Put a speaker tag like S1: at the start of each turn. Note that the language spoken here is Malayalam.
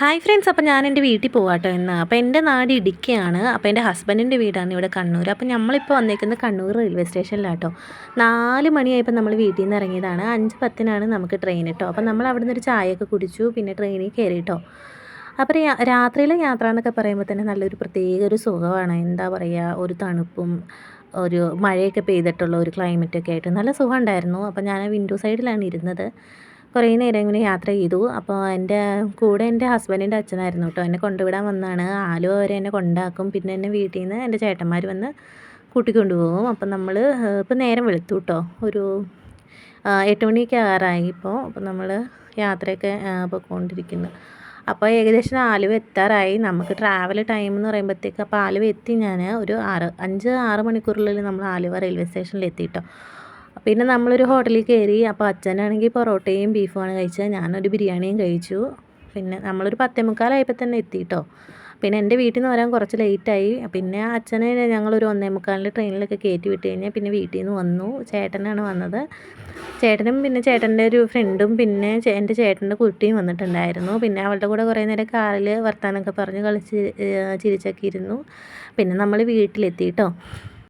S1: ഹായ് ഫ്രണ്ട്സ് അപ്പോൾ ഞാൻ എന്റെ വീട്ടിൽ പോവാട്ടോ ഇന്ന്. അപ്പോൾ എന്റെ നാട് ഇടുക്കിയാണ്. അപ്പോൾ എന്റെ ഹസ്ബൻഡിന്റെ വീടാണ് ഇവിടെ കണ്ണൂർ അപ്പോൾ നമ്മളിപ്പോൾ വന്നേക്കുന്നത് കണ്ണൂർ റെയിൽവേ സ്റ്റേഷനിലാട്ടോ നാല് മണിയായപ്പോൾ നമ്മൾ വീട്ടിൽ നിന്ന് ഇറങ്ങിയതാണ്. അഞ്ച് പത്തിനാണ് നമുക്ക് ട്രെയിൻ കേട്ടോ അപ്പോൾ നമ്മൾ അവിടെ നിന്ന് ഒരു ചായയൊക്കെ കുടിച്ചു പിന്നെ ട്രെയിനിൽ കയറി കേട്ടോ അപ്പോൾ രാത്രിയിലെ യാത്ര എന്നൊക്കെ പറയുമ്പോൾ തന്നെ നല്ലൊരു പ്രത്യേക ഒരു സുഖമാണ്. എന്താ പറയുക ഒരു തണുപ്പും ഒരു മഴയൊക്കെ പെയ്തിട്ടുള്ള ഒരു ക്ലൈമറ്റൊക്കെ ആയിട്ട് നല്ല സുഖമുണ്ടായിരുന്നു അപ്പോൾ ഞാൻ വിൻഡോ സൈഡിലാണ് ഇരുന്നത്. കുറേ നേരം ഇങ്ങനെ യാത്ര ചെയ്തു. അപ്പോൾ എന്റെ കൂടെ എന്റെ ഹസ്ബൻഡിന്റെ അച്ഛനായിരുന്നു കേട്ടോ. എന്നെ കൊണ്ടുവിടാൻ വന്നാണ്. ആലുവ വരെ എന്നെ കൊണ്ടാക്കും. പിന്നെ എന്നെ വീട്ടിൽ നിന്ന് എന്റെ ചേട്ടന്മാർ വന്ന് കൂട്ടിക്കൊണ്ടുപോകും അപ്പം നമ്മൾ ഇപ്പം നേരം വെളുത്തു കേട്ടോ. ഒരു എട്ട് മണിയൊക്കെ ആറായി ഇപ്പോൾ. അപ്പോൾ നമ്മൾ യാത്രയൊക്കെ പോയിക്കൊണ്ടിരിക്കുന്നു. അപ്പോൾ ഏകദേശം ആലുവ എത്താറായി. നമുക്ക് ട്രാവൽ ടൈം എന്ന് പറയുമ്പോഴത്തേക്ക് അപ്പോൾ ആലുവ എത്തി ഞാൻ ഒരു ആറ് അഞ്ച് ആറ് മണിക്കൂറിനുള്ളിൽ നമ്മൾ ആലുവ റെയിൽവേ സ്റ്റേഷനിൽ എത്തിയിട്ടോ പിന്നെ നമ്മളൊരു ഹോട്ടലിൽ കയറി അപ്പോൾ അച്ഛനാണെങ്കിൽ പൊറോട്ടയും ബീഫുമാണ് കഴിച്ചത്. ഞാനൊരു ബിരിയാണിയും കഴിച്ചു. പിന്നെ നമ്മളൊരു പത്തേ മുക്കാലായപ്പോൾ തന്നെ എത്തിയിട്ടോ പിന്നെ എന്റെ വീട്ടിൽ നിന്ന് വരാൻ കുറച്ച് ലേറ്റായി. പിന്നെ അച്ഛനെ ഞങ്ങളൊരു ഒന്നേ മുക്കാലിന്റെ ട്രെയിനിലൊക്കെ കയറ്റി വിട്ട് കഴിഞ്ഞാൽ പിന്നെ വീട്ടിൽ നിന്ന് വന്നു. ചേട്ടനാണ് വന്നത്. ചേട്ടനും പിന്നെ ചേട്ടന്റെ ഒരു ഫ്രണ്ടും പിന്നെ എന്റെ ചേട്ടന്റെ കുട്ടിയും വന്നിട്ടുണ്ടായിരുന്നു. പിന്നെ അവളുടെ കൂടെ കുറേ നേരം കാറിൽ വർത്താനമൊക്കെ പറഞ്ഞ് കളിച്ച് ചിരിച്ചൊക്കെ ഇരുന്നു. പിന്നെ നമ്മൾ വീട്ടിലെത്തി കേട്ടോ.